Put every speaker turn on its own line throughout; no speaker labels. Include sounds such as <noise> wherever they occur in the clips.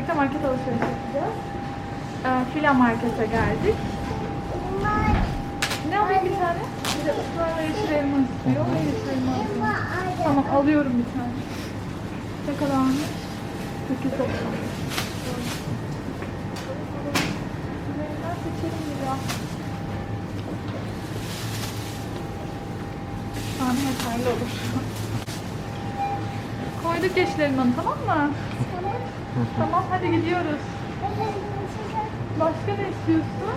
birlikte market alışveriş yapacağız. Ee, Fila markete geldik. Ne alayım bir tane? Bir de ısrarla yeşil elma istiyor. Ben yeşil elma alayım. Tamam alıyorum bir tane. Ne kadarmış? 8.90. Ben seçerim bir ya. Bir tane yeterli olur. Koyduk yeşil elmanı tamam mı? Tamam hadi gidiyoruz. Başka ne istiyorsun?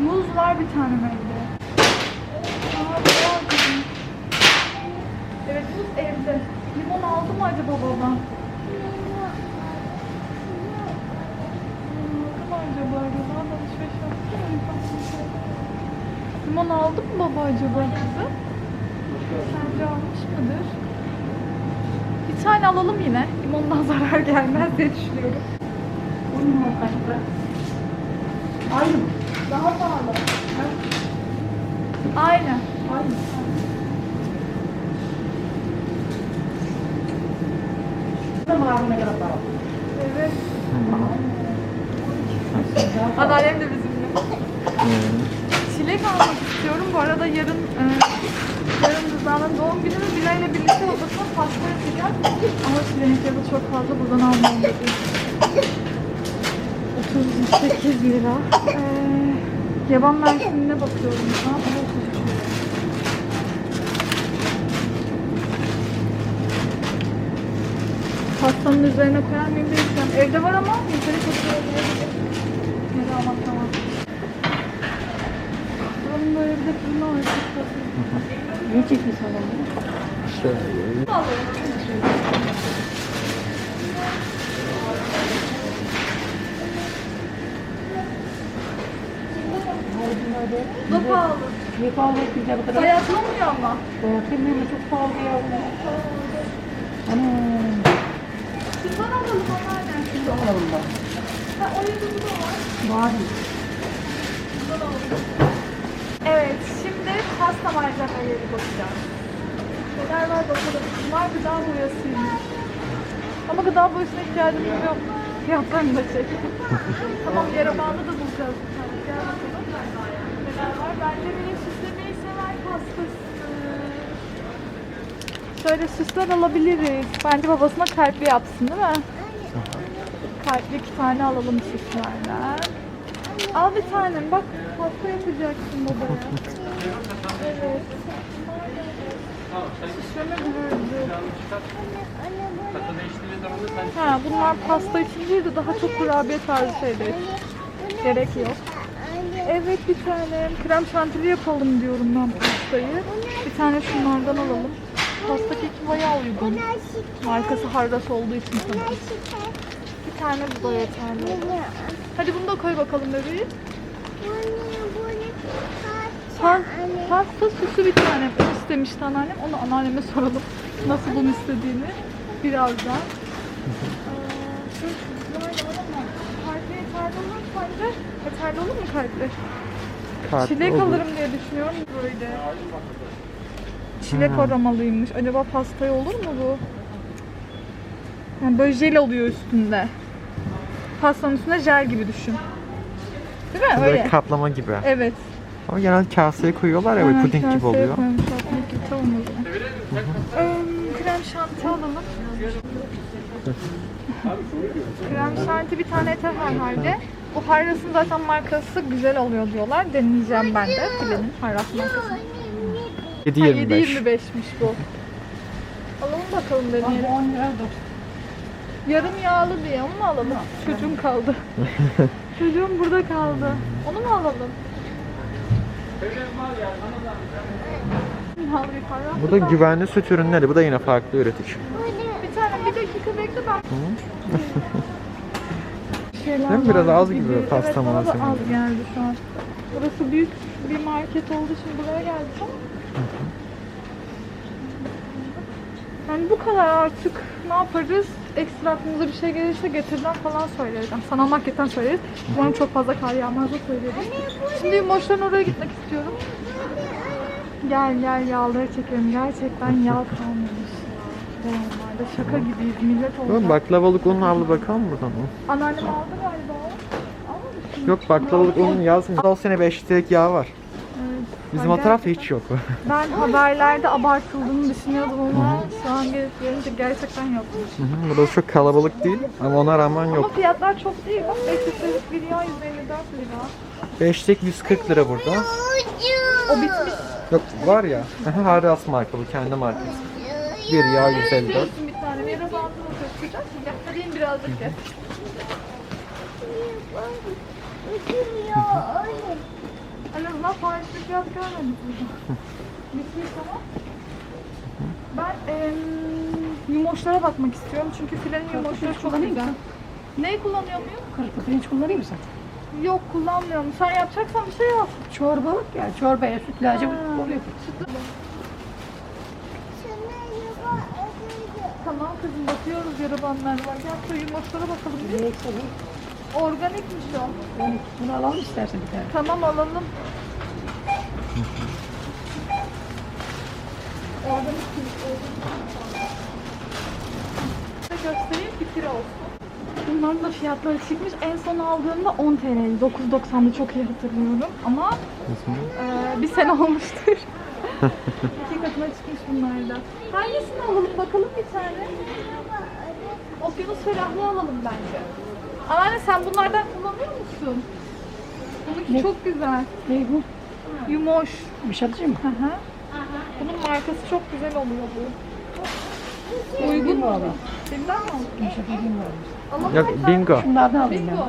Muz var bir tane kızım. Evet muz evde. Limon aldı mı acaba baba? Limon alışveriş yaptı mı? Limon aldı mı baba acaba kızım? Sence almış mıdır? Bir tane alalım yine. Limondan <laughs> zarar gelmez diye düşünüyorum.
Aynı.
Daha pahalı. Aynen.
Aynı. Tamam abime kadar para.
Evet. Anneannem de bizimle. Çilek almak istiyorum. Bu arada yarın e, yarın Rıza'nın doğum günü ve Bila ile birlikte odasına pasta yapacağız. Ama fiyatı çok fazla. Buradan almam dedim. 38 lira. E, yaban mersinine bakıyorum şu an. Ama 33 lira. Pastanın üzerine koyar mıyım bilmiyorum. Evde var ama yukarı koyabilirim. Ya da aman tamam. Buranın böyle bir de fırını var. çok.
Ne çekmiş sana?
Bu da pahalı.
Ne pahalı etmeyecek bu kadar?
Bayatlamıyor ama.
Bayatayım ben de çok pahalı ya. Ana.
Şundan alalım anneanne.
Şimdi alalım bak.
Ha, o yüzden bu da var.
Var.
Bundan alalım. Evet, şimdi pasta malzemeleri bakacağız. Neler var bakalım. Bunlar gıda boyasıymış. Ama gıda boyasına ihtiyacımız yok. Fiyatlarını da çek. <laughs> tamam, yarabağını da bulacağız. Gel bakalım. Neler var? Bence benim süslemeyi sever pastası. Şöyle süsler alabiliriz. Bence babasına kalpli yapsın değil mi? Kalpli iki tane alalım süslerden. Al bir tane. Bak pasta yapacaksın babaya. Evet. Süsleme gülürdü. Ha, bunlar pasta için değil de daha çok kurabiye tarzı şeyler. Gerek yok. Evet bir tane krem şantili yapalım diyorum ben pastayı. Bir tane şunlardan alalım. Pasta keki bayağı uygun. Markası Harras olduğu için sanırım. Bir tane bu da yeterli. Hadi bunu da koy bakalım bebeğim. Pa pasta süsü bir tane istemişti anneannem. Onu anneanneme soralım. Nasıl bunu istediğini. Birazdan. Yeterli olur mu olur mu kalpli? Çilek alırım diye düşünüyorum böyle. Çilek aromalıymış. Acaba pastaya olur mu bu? Yani böyle jel oluyor üstünde. Pastanın üstünde jel gibi düşün. Değil mi?
Böyle
Öyle.
kaplama gibi.
Evet.
Ama genelde kaseye koyuyorlar ya böyle
Aynen,
puding gibi
kaseye
oluyor.
koymuşlar, puding gibi tamam o zaman. Ee, krem şanti alalım. krem şanti bir tane yeter herhalde. Bu Harras'ın zaten markası güzel oluyor diyorlar. Deneyeceğim ben de. Filenin Harras markası.
7.25.
7.25'miş bu. Alalım bakalım deneyelim.
10 lira.
Yarım yağlı diye onu mu alalım? Çocuğum kaldı. <laughs> Çocuğum burada kaldı. Onu mu alalım? Yağlı bir para.
Bu da güvenli süt ürünleri. Bu da yine farklı üretici.
Bir tane bir dakika bekle ben. <laughs> Şeyler
Değil mi? Biraz
var
az gibi pasta
evet, bana da
malzemeleri.
az geldi şu an. Burası büyük bir market olduğu için buraya geldik ama. Yani bu kadar artık ne yaparız? Ekstra aklımıza bir şey gelirse getirden falan söyleriz. Yani sanal marketten söyleriz. Umarım çok fazla kar yağmaz da söyleriz. Şimdi Yumoşların oraya gitmek istiyorum. Gel gel yağları çekelim. Gerçekten yağ kalmamış. Normalde şaka gibiyiz. Millet olacak.
baklavalık unun abla bakalım buradan mı?
Anneannem aldı galiba?
Yok baklavalık unun yazmıyor. O sene 5 litrelik yağ var. Bizim o tarafta hiç yok. <laughs>
Ben haberlerde abartıldığını düşünüyordum ama şu an gelip görünce gerçekten yokmuş.
Hı hı, Burası çok kalabalık değil ama ona rağmen
Ama
yok.
fiyatlar çok değil. Bak 5 litrelik bir yağ 154 lira.
5'lik 140 lira burada.
O bitmiş.
Yok var ya. Haras marka bu kendi markası. Bir yağ 154.
İstiyorsun bir tane. Yara bandı mı kaçacak? Yaptırayım birazcık de. En azından faizli fiyat görmedik burada. <laughs> Bitmiş ama. Ben em, yumoşlara bakmak istiyorum çünkü filenin yumoşları çok
kullanayım
güzel.
mı?
Neyi kullanıyor muyum?
Kırıklı pirinç kullanayım mı sen?
Yok kullanmıyorum. Sen yapacaksan bir şey yap.
Çorba yani çorbaya süt lacım
Ha.
oluyor.
Tamam kızım bakıyoruz yarabanlar var. Gel şu yumoşlara bakalım. bir.
Sana?
Organikmiş o.
Yani bunu alalım istersen bir tane.
Tamam alalım. Organik Size göstereyim fikir olsun. Bunların da fiyatları çıkmış. En son aldığımda 10 TL. 9.90'da çok iyi hatırlıyorum. Ama eee, bir sene <laughs> olmuştur. İki katına çıkmış bunlar da. Hangisini alalım bakalım bir tane. Okyanus ferahlığı alalım bence. Anneanne sen bunlardan kullanıyor musun? Bununki
Ne?
çok güzel.
Ne bu?
Yumoş.
Yumuşatıcı mı?
Hı hı. Bunun markası çok güzel oluyor bu.
Uygun mu
mu?
alayım?
Bilmem mi?
Yumuşatıcı mı alayım?
Alalım
Yok
tane.
bingo.
Şunlardan alayım
Bingo.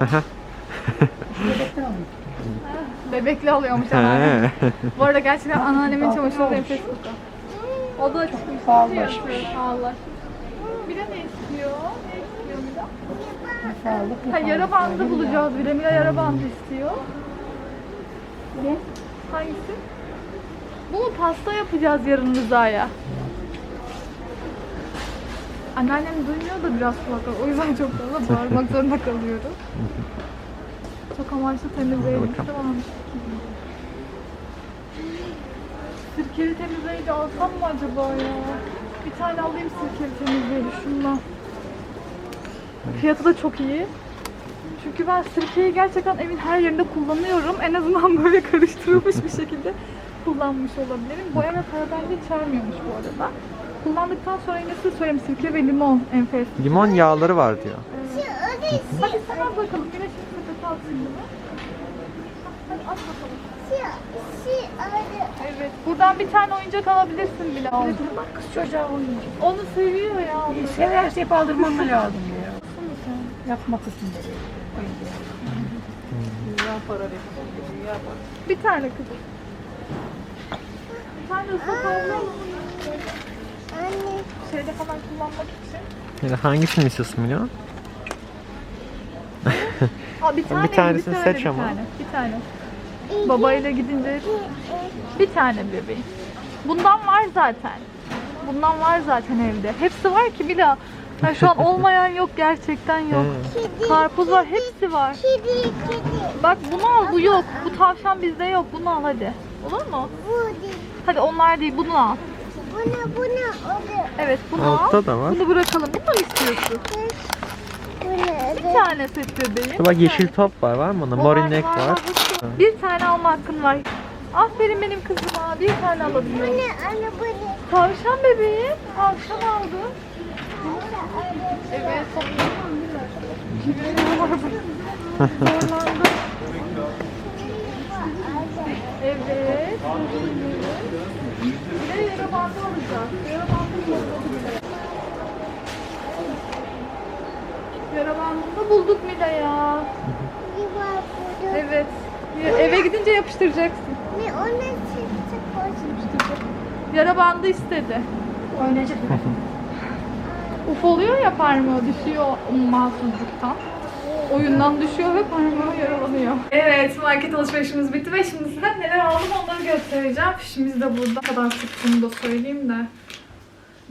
ben. Bebekten alayım.
Bebekli alıyormuş anneannem.
He.
Bu arada gerçekten anneannemin çamaşırları enfes kokuyor. O da çıkmış.
pahalılaşmış.
Pahalılaşmış. Bir de ne istiyor? Ha yara bandı bulacağız bir de. Mila yara bandı istiyor.
Ne?
Hangisi? Bu mu pasta yapacağız yarın Rıza'ya? Anneannem duymuyor da biraz kulaklar. O yüzden çok fazla bağırmak zorunda kalıyorum. Çok amaçlı temizleyelim. Tamam. Sirkeli temizleyici alsam mı acaba ya? Bir tane alayım sirkeli temizleyici şundan. Fiyatı da çok iyi. Çünkü ben sirkeyi gerçekten evin her yerinde kullanıyorum. En azından <laughs> böyle karıştırılmış bir şekilde kullanmış olabilirim. Boya ve parabenci içermiyormuş bu arada. Kullandıktan sonra yine size söyleyeyim sirke ve limon enfes.
Limon yağları var diyor.
Hadi sen al bakalım. Güneş sepeti al şimdi. Hadi at bakalım. Evet. Buradan bir tane oyuncak alabilirsin bile.
Bak kız çocuğa oyuncak.
Onu seviyor ya.
Severse hep aldırmam lazım ya. Yapmak için de. Oyuncak.
Bir tane kızım. Bir tane ıslak havlu alalım. Şeyde falan kullanmak için.
Yani hangisini istiyorsun Mila?
Aa, bir <laughs> tane,
tanesini
bir tane,
seç
bir
ama.
Tane, bir tane. Babayla gidince bir tane bebeğim. Bundan var zaten. Bundan var zaten evde. Hepsi var ki Bila. Ya şu an olmayan yok gerçekten yok. Karpuz var, hepsi var.
Kedi, kedi.
Bak bunu al, bu yok. Bu tavşan bizde yok. Bunu al hadi. Olur mu?
Bu değil.
Hadi onlar değil, bunu al.
Buna, buna, o da.
Evet, bunu al.
Altta da var.
Bunu bırakalım. Bunu mu istiyorsun? Bir tane seç bebeğim.
Bak yeşil top var var mı onda? Morinek var.
Bir tane alma hakkın var. Aferin benim kızıma. Bir tane alabiliyorum.
Buna, ana buna.
Tavşan bebeğim. Tavşan aldı. Evet. Zorlandım. Evet. Bir de yara bandı alacağız. Yara bandı bulduk. Yara bandını da bulduk Mila ya. Evet. Eve gidince yapıştıracaksın.
Ne, ona çıktı koşmuştu.
Yara bandı istedi.
Oynayacak <laughs> mı?
Uf oluyor ya parmağı düşüyor mahsuzluktan. Oyundan düşüyor ve parmağı yaralanıyor. Evet market alışverişimiz bitti ve şimdi size neler aldım onları göstereceğim. Fişimiz de burada. Kadar tuttuğunu da söyleyeyim de.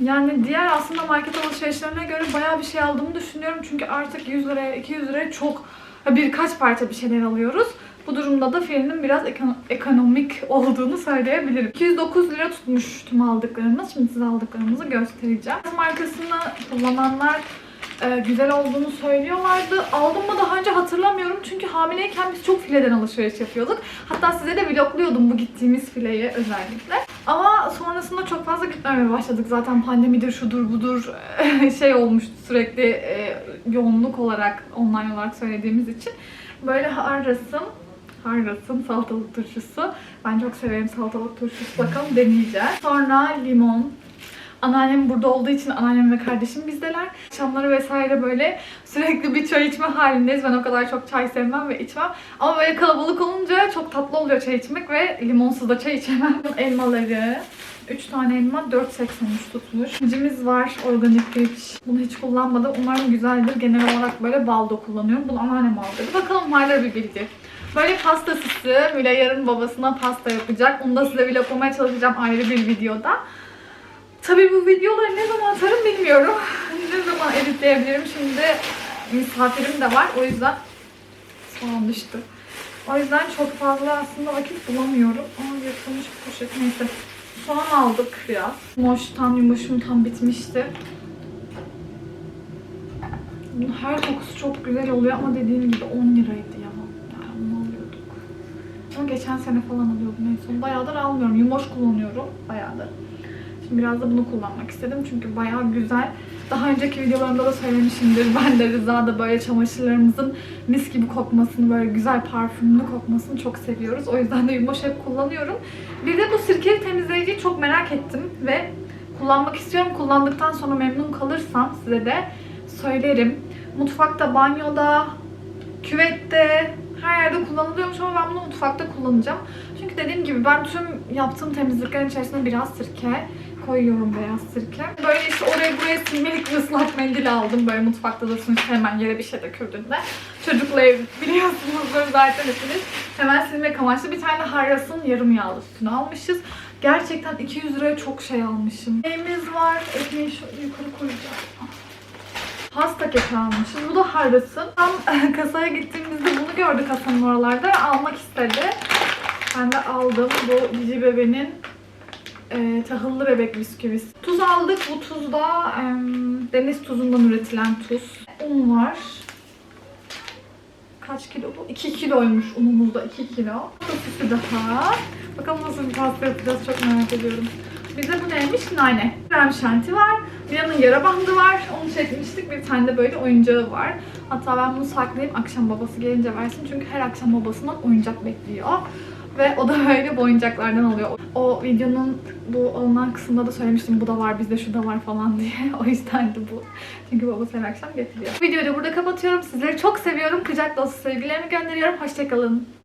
Yani diğer aslında market alışverişlerine göre bayağı bir şey aldığımı düşünüyorum. Çünkü artık 100 liraya, 200 liraya çok birkaç parça bir şeyler alıyoruz. Bu durumda da filmin biraz ekono- ekonomik olduğunu söyleyebilirim. 209 lira tutmuş tüm aldıklarımız. Şimdi size aldıklarımızı göstereceğim. Markasını kullananlar e, güzel olduğunu söylüyorlardı. Aldım mı daha önce hatırlamıyorum. Çünkü hamileyken biz çok fileden alışveriş yapıyorduk. Hatta size de vlogluyordum bu gittiğimiz fileyi özellikle. Ama sonrasında çok fazla gitmemeye başladık. Zaten pandemidir, şudur budur <laughs> şey olmuştu sürekli e, yoğunluk olarak, online olarak söylediğimiz için. Böyle harrasım, harrasım salatalık turşusu. Ben çok severim salatalık turşusu. Bakalım deneyeceğiz. Sonra limon, Anneannem burada olduğu için anneannem ve kardeşim bizdeler. Akşamları vesaire böyle sürekli bir çay içme halindeyiz. Ben o kadar çok çay sevmem ve içmem. Ama böyle kalabalık olunca çok tatlı oluyor çay içmek ve limonsuz da çay içemem. <laughs> Elmaları. 3 tane elma 4.83 tutmuş. Cimiz var organik güç. Bunu hiç kullanmadım. Umarım güzeldir. Genel olarak böyle baldo kullanıyorum. Bunu anneannem aldı. Bakalım hala bir bilecek. Böyle pasta süsü. Mila babasına pasta yapacak. Onu da size vloglamaya çalışacağım ayrı bir videoda. Tabii bu videoları ne zaman atarım bilmiyorum. ne zaman editleyebilirim. Şimdi misafirim de var. O yüzden soğan düştü. O yüzden çok fazla aslında vakit bulamıyorum. Ama yırtılmış poşet. Neyse. Soğan aldık biraz. Moştan yumuşum tam bitmişti. Bunun her kokusu çok güzel oluyor ama dediğim gibi 10 liraydı Ama geçen sene falan alıyordum en son. Bayağıdır almıyorum. Yumoş kullanıyorum. Bayağıdır. Şimdi biraz da bunu kullanmak istedim çünkü bayağı güzel. Daha önceki videolarımda da söylemişimdir. <laughs> Ben de Rıza'da böyle çamaşırlarımızın mis gibi kokmasını, böyle güzel parfümlü kokmasını çok seviyoruz. O yüzden de Yumoş hep kullanıyorum. Bir de bu sirkeli temizleyiciyi çok merak ettim ve kullanmak istiyorum. Kullandıktan sonra memnun kalırsam size de söylerim. Mutfakta, banyoda, küvette, her yerde kullanılıyormuş ama ben bunu mutfakta kullanacağım. Çünkü dediğim gibi ben tüm yaptığım temizliklerin içerisine biraz sirke koyuyorum beyaz sirke. Böyle işte oraya buraya silmelik bir ıslak mendil aldım. Böyle mutfakta dursun işte hemen yere bir şey döküldüğünde. Çocukla ev biliyorsunuzdur zaten hepiniz. Hemen silmek amaçlı bir tane Harras'ın yarım yağlı sütünü almışız. Gerçekten 200 liraya çok şey almışım. Neyimiz var? Ekmeği şu yukarı koyacağım. Pasta keki almışız. Bu da Harras'ın. Tam <laughs> kasaya gittiğimizde bunu gördük kasanın oralarda. Almak istedi. Ben de aldım. Bu Cici Bebe'nin e, tahıllı bebek bisküvisi. Tuz aldık. Bu tuz da e, deniz tuzundan üretilen tuz. Un var. Kaç kilo bu? 2 kiloymuş unumuz da 2 kilo. Sosisi daha. Bakalım nasıl bir pasta yapacağız çok merak ediyorum. Bize bu neymiş? Nane. Krem şanti var. Bir yanın yara bandı var. Onu çekmiştik. Bir tane de böyle oyuncağı var. Hatta ben bunu saklayayım. Akşam babası gelince versin. Çünkü her akşam babasından oyuncak bekliyor. Ve o da <laughs> böyle bu oyuncaklardan alıyor. O videonun bu alınan kısmında da söylemiştim. Bu da var, bizde şu da var falan <laughs> diye. O yüzden de bu. Çünkü babası her akşam getiriyor. Videoyu da burada kapatıyorum. Sizleri çok seviyorum. Kucak dolusu sevgilerimi gönderiyorum. Hoşçakalın.